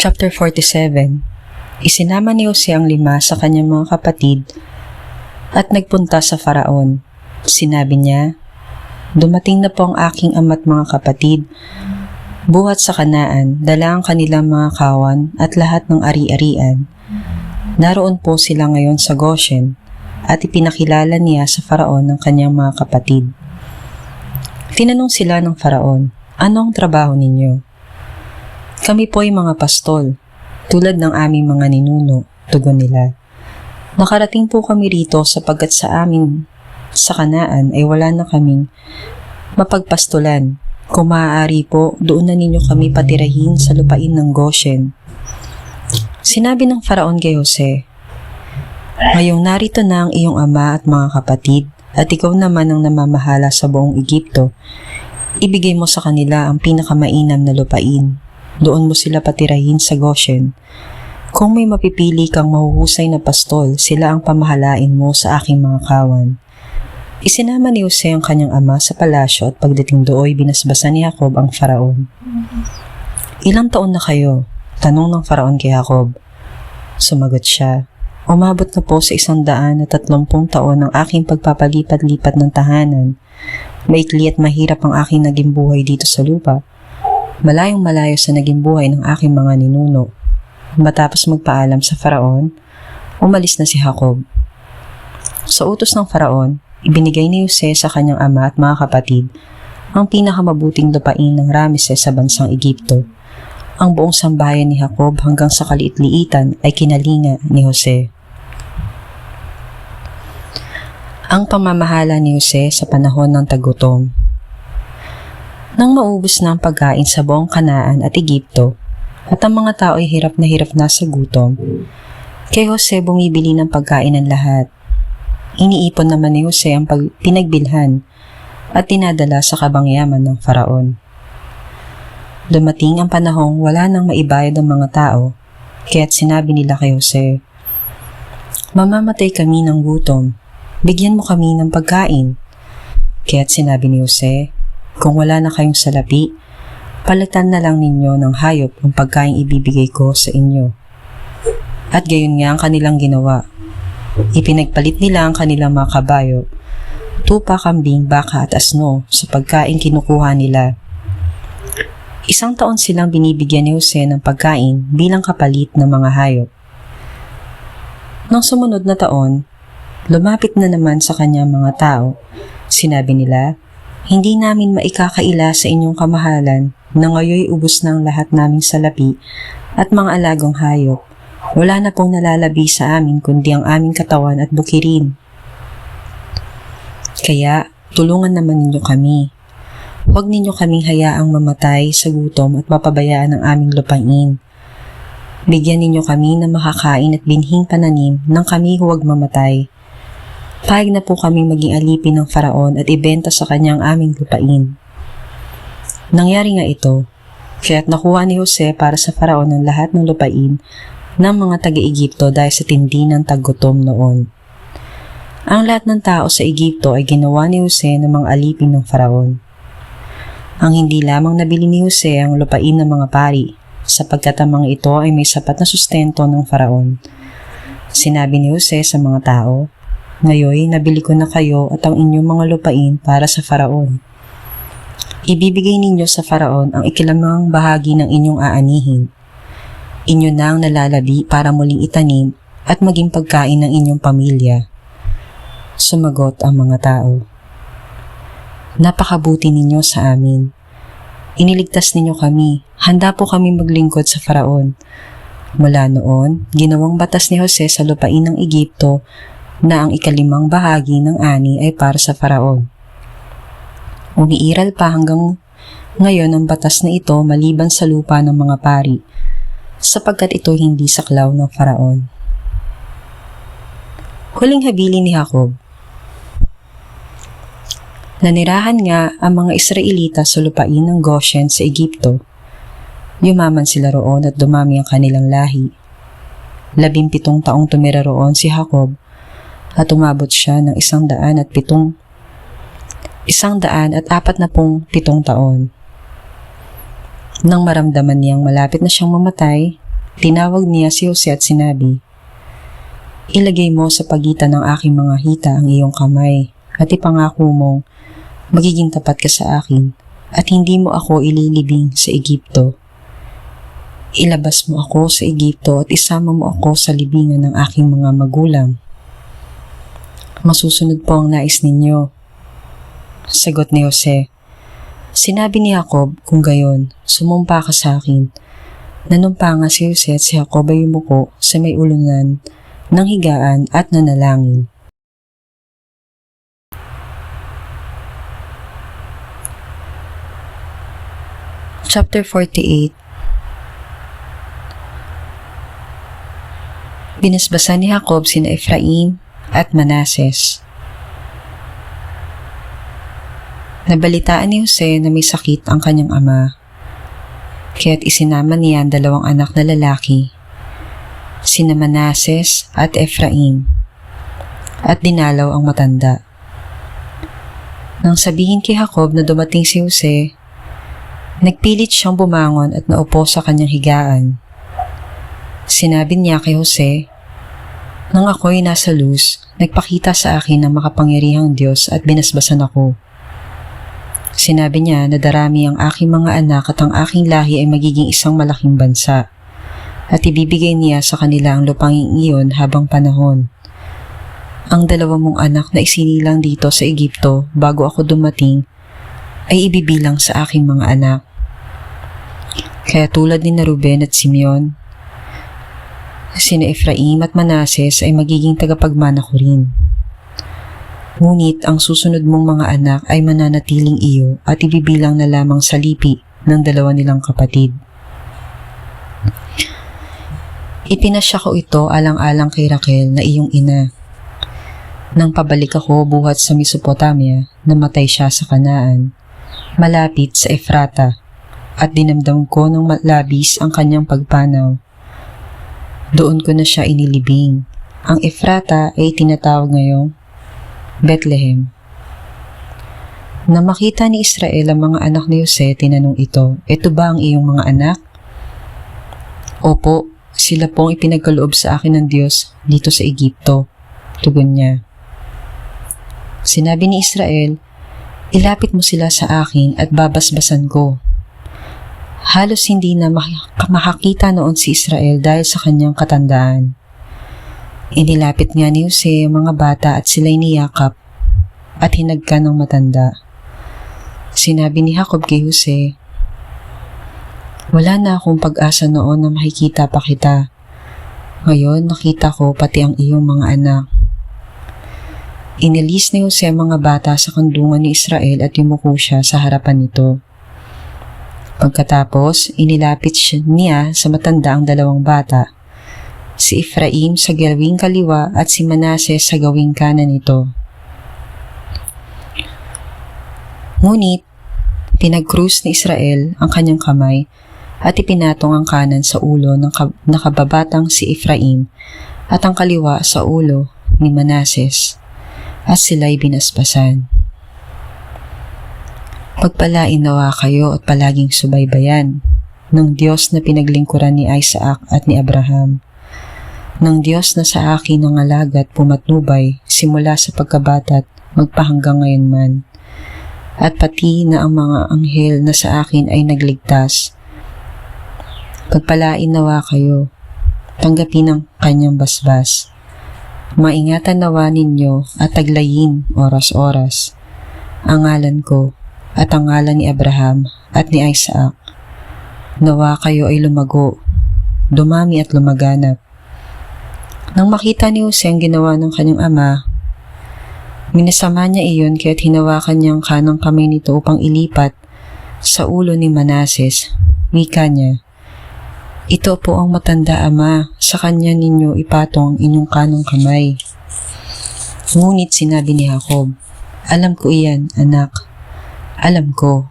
Chapter 47 Isinama ni Jose ang lima sa kanyang mga kapatid at nagpunta sa faraon. Sinabi niya, Dumating na po ang aking ama't mga kapatid. Buhat sa kanaan, dala ang kanilang mga kawan at lahat ng ari-arian. Naroon po sila ngayon sa Goshen at ipinakilala niya sa faraon ng kanyang mga kapatid. Tinanong sila ng faraon, Anong trabaho ninyo? Kami po ay mga pastol, tulad ng aming mga ninuno, tugon nila. Nakarating po kami rito sapagkat sa amin sa kanaan ay wala na kaming mapagpastulan. Kung maaari po, doon na ninyo kami patirahin sa lupain ng Goshen. Sinabi ng faraon kay Jose, Ngayong narito na ang iyong ama at mga kapatid, at ikaw naman ang namamahala sa buong Egipto, ibigay mo sa kanila ang pinakamainam na lupain. Doon mo sila patirahin sa Goshen. Kung may mapipili kang mahuhusay na pastol, sila ang pamahalain mo sa aking mga kawan. Isinama ni Jose ang kanyang ama sa palasyo at pagdating dooy binasbasan ni Jacob ang faraon. Ilang taon na kayo? Tanong ng faraon kay Jacob. Sumagot siya, Umabot na po sa isang daan at tatlumpung taon ang aking pagpapalipat-lipat ng tahanan. Maikli at mahirap ang aking naging buhay dito sa lupa. Malayong malayo sa naging buhay ng aking mga ninuno. Matapos magpaalam sa faraon, umalis na si Jacob. Sa utos ng faraon, ibinigay ni Jose sa kanyang ama at mga kapatid ang pinakamabuting lupain ng Ramses sa bansang Egipto. Ang buong sambahayan ni Jacob hanggang sa kaliit-liitan ay kinalinga ni Jose. Ang pamamahala ni Jose sa panahon ng tagutom Nang maubos na ang pagkain sa buong Kanaan at Egipto, at ang mga tao ay hirap na hirap na sa gutom, kay Jose bumibili ng pagkain ng lahat. Iniipon naman ni Jose ang pag- pinagbilhan at tinadala sa kabangyaman ng faraon. Dumating ang panahong wala nang maibayad ang mga tao, kaya't sinabi nila kay Jose, Mamamatay kami ng gutom, bigyan mo kami ng pagkain. Kaya't sinabi ni Jose, kung wala na kayong salapi, palitan na lang ninyo ng hayop ang pagkain ibibigay ko sa inyo. At gayon nga ang kanilang ginawa. Ipinagpalit nila ang kanilang mga kabayo, tupa, kambing, baka at asno sa pagkain kinukuha nila. Isang taon silang binibigyan ni Jose ng pagkain bilang kapalit ng mga hayop. Nang sumunod na taon, lumapit na naman sa kanya mga tao. Sinabi nila, hindi namin maikakaila sa inyong kamahalan na ngayoy ubos ng lahat naming salapi at mga alagong hayop. Wala na pong nalalabi sa amin kundi ang aming katawan at bukirin. Kaya, tulungan naman ninyo kami. Huwag ninyo kaming hayaang mamatay sa gutom at mapabayaan ang aming lupain. Bigyan ninyo kami ng makakain at binhing pananim nang kami huwag mamatay. Pahig na po kaming maging alipin ng faraon at ibenta sa kanyang aming lupain. Nangyari nga ito, kaya't nakuha ni Jose para sa faraon ang lahat ng lupain ng mga taga-Egipto dahil sa tindi ng taggutom noon. Ang lahat ng tao sa Egipto ay ginawa ni Jose ng mga alipin ng faraon. Ang hindi lamang nabili ni Jose ang lupain ng mga pari, sapagkat ang mga ito ay may sapat na sustento ng faraon. Sinabi ni Jose sa mga tao, Ngayoy, nabili ko na kayo at ang inyong mga lupain para sa faraon. Ibibigay ninyo sa faraon ang ikilamang bahagi ng inyong aanihin. Inyo na ang nalalabi para muling itanim at maging pagkain ng inyong pamilya. Sumagot ang mga tao. Napakabuti ninyo sa amin. Iniligtas ninyo kami. Handa po kami maglingkod sa faraon. Mula noon, ginawang batas ni Jose sa lupain ng Egipto na ang ikalimang bahagi ng ani ay para sa faraon. Umiiral pa hanggang ngayon ang batas na ito maliban sa lupa ng mga pari, sapagkat ito hindi saklaw ng faraon. Huling habili ni Jacob Nanirahan nga ang mga Israelita sa lupain ng Goshen sa Egipto. Yumaman sila roon at dumami ang kanilang lahi. Labimpitong taong tumira roon si Jacob at umabot siya ng isang daan at pitong isang daan at apat na pong pitong taon. Nang maramdaman niyang malapit na siyang mamatay, tinawag niya si Jose at sinabi, Ilagay mo sa pagitan ng aking mga hita ang iyong kamay at ipangako mong magiging tapat ka sa akin at hindi mo ako ililibing sa Egipto. Ilabas mo ako sa Egipto at isama mo ako sa libingan ng aking mga magulang. Masusunod po ang nais ninyo. Sagot ni Jose. Sinabi ni Jacob, kung gayon, sumumpa ka sa akin. Nanumpa nga si Jose at si Jacob ay yumuko sa may ulunan ng higaan at nanalangin. Chapter 48 Binasbasan ni Jacob sina Ephraim at Manases. Nabalitaan ni Jose na may sakit ang kanyang ama, kaya't isinama niya ang dalawang anak na lalaki, sina Manases at Ephraim, at dinalaw ang matanda. Nang sabihin kay Jacob na dumating si Jose, nagpilit siyang bumangon at naupo sa kanyang higaan. Sinabi niya kay Jose, Nang ako'y nasa luz, nagpakita sa akin ng makapangyarihang Diyos at binasbasan ako. Sinabi niya na darami ang aking mga anak at ang aking lahi ay magiging isang malaking bansa at ibibigay niya sa kanila ang lupanging iyon habang panahon. Ang dalawa mong anak na isinilang dito sa Egipto bago ako dumating ay ibibilang sa aking mga anak. Kaya tulad ni na Ruben at Simeon, sina Ephraim at Manases ay magiging tagapagmana ko rin. Ngunit ang susunod mong mga anak ay mananatiling iyo at ibibilang na lamang sa lipi ng dalawa nilang kapatid. Ipinasya ko ito alang-alang kay Raquel na iyong ina. Nang pabalik ako buhat sa Mesopotamia, namatay siya sa Kanaan, malapit sa Efrata, at dinamdam ko ng labis ang kanyang pagpanaw. Doon ko na siya inilibing. Ang Efrata ay tinatawag ngayong Bethlehem. Na makita ni Israel ang mga anak ni Jose, tinanong ito, Ito ba ang iyong mga anak? Opo, sila pong ipinagkaloob sa akin ng Diyos dito sa Egipto. Tugon niya. Sinabi ni Israel, Ilapit mo sila sa akin at babasbasan ko. Halos hindi na makakita noon si Israel dahil sa kanyang katandaan. Inilapit nga ni Jose ang mga bata at sila'y niyakap at hinagka ng matanda. Sinabi ni Jacob kay Jose, Wala na akong pag-asa noon na makikita pa kita. Ngayon nakita ko pati ang iyong mga anak. Inilis ni Jose ang mga bata sa kandungan ni Israel at yumuko siya sa harapan nito. Pagkatapos, inilapit niya sa matanda ang dalawang bata si Ephraim sa gawing kaliwa at si Manases sa gawing kanan nito. Ngunit, pinag-cruise ni Israel ang kanyang kamay at ipinatong ang kanan sa ulo ng nakababatang si Ephraim at ang kaliwa sa ulo ni Manases at sila'y binaspasan. Pagpalain nawa kayo at palaging subaybayan ng Diyos na pinaglingkuran ni Isaac at ni Abraham ng Diyos na sa akin ang alagat pumatnubay simula sa pagkabatat magpahanggang ngayon man at pati na ang mga anghel na sa akin ay nagligtas. Pagpalain nawa kayo, tanggapin ang kanyang basbas. Maingatan nawa ninyo at taglayin oras-oras ang ngalan ko at ang ngalan ni Abraham at ni Isaac. Nawa kayo ay lumago, dumami at lumaganap. Nang makita ni Jose ang ginawa ng kanyang ama, Minasama niya iyon kaya't hinawakan niyang kanang kamay nito upang ilipat sa ulo ni Manases. Wika niya, Ito po ang matanda ama, sa kanya ninyo ipatong ang inyong kanang kamay. Ngunit sinabi ni Jacob, Alam ko iyan, anak. Alam ko.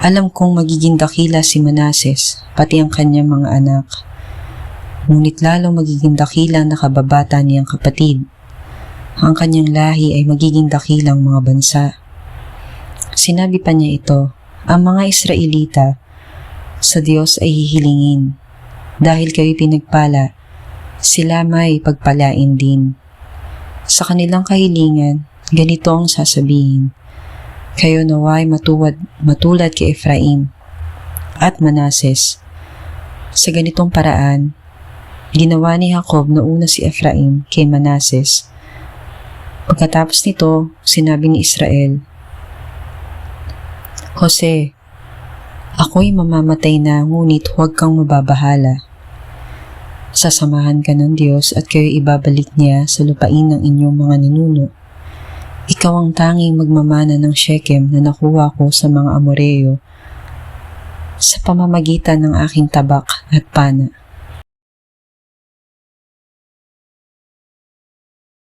Alam kong magiging dakila si Manases, pati ang kanyang mga anak. Ngunit lalong magiging dakila na kababata niyang kapatid ang kanyang lahi ay magiging dakilang mga bansa. Sinabi pa niya ito, ang mga Israelita sa Diyos ay hihilingin Dahil kayo'y pinagpala, sila may pagpalain din. Sa kanilang kahilingan, ganito ang sasabihin. Kayo naway matuwad, matulad kay Ephraim at Manases. Sa ganitong paraan, ginawa ni Jacob na una si Ephraim kay Manases. Pagkatapos nito, sinabi ni Israel, Jose, ako'y mamamatay na ngunit huwag kang mababahala. Sasamahan ka ng Diyos at kayo ibabalik niya sa lupain ng inyong mga ninuno. Ikaw ang tanging magmamana ng Shechem na nakuha ko sa mga Amoreo sa pamamagitan ng aking tabak at pana.